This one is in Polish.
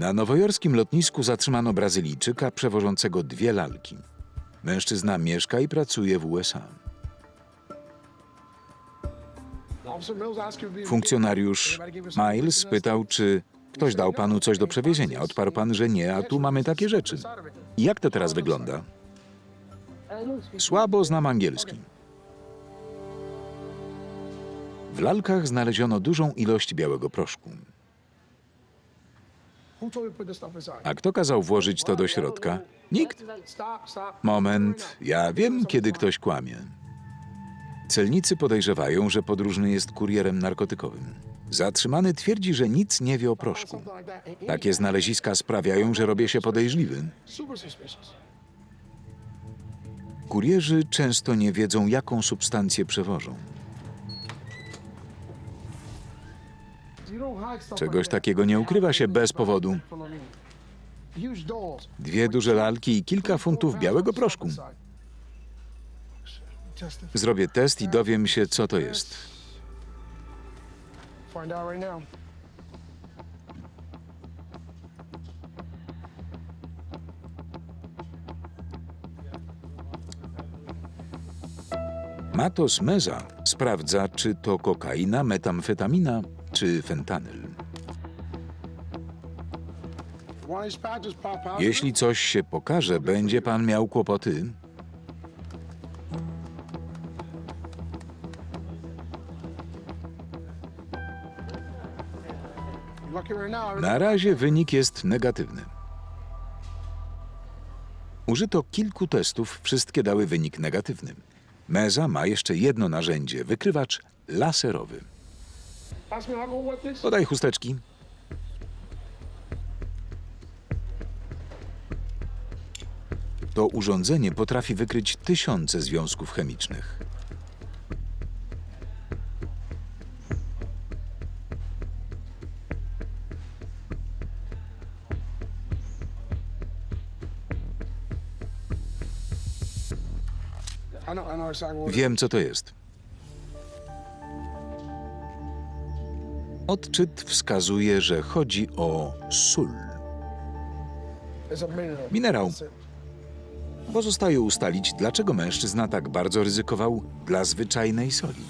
Na nowojorskim lotnisku zatrzymano Brazylijczyka przewożącego dwie lalki. Mężczyzna mieszka i pracuje w USA. Funkcjonariusz Miles pytał, czy ktoś dał panu coś do przewiezienia. Odparł pan, że nie, a tu mamy takie rzeczy. Jak to teraz wygląda? Słabo znam angielski. W lalkach znaleziono dużą ilość białego proszku. A kto kazał włożyć to do środka? Nikt. Moment, ja wiem, kiedy ktoś kłamie. Celnicy podejrzewają, że podróżny jest kurierem narkotykowym. Zatrzymany twierdzi, że nic nie wie o proszku. Takie znaleziska sprawiają, że robię się podejrzliwy. Kurierzy często nie wiedzą, jaką substancję przewożą. Czegoś takiego nie ukrywa się bez powodu. Dwie duże lalki i kilka funtów białego proszku. Zrobię test i dowiem się, co to jest. Matos Meza sprawdza, czy to kokaina, metamfetamina czy fentanyl. Jeśli coś się pokaże, będzie pan miał kłopoty. Na razie wynik jest negatywny. Użyto kilku testów, wszystkie dały wynik negatywny. Meza ma jeszcze jedno narzędzie wykrywacz laserowy. Podaj chusteczki. To urządzenie potrafi wykryć tysiące związków chemicznych. Wiem, co to jest. Odczyt wskazuje, że chodzi o sól. Minerał. Pozostaje ustalić, dlaczego mężczyzna tak bardzo ryzykował dla zwyczajnej soli.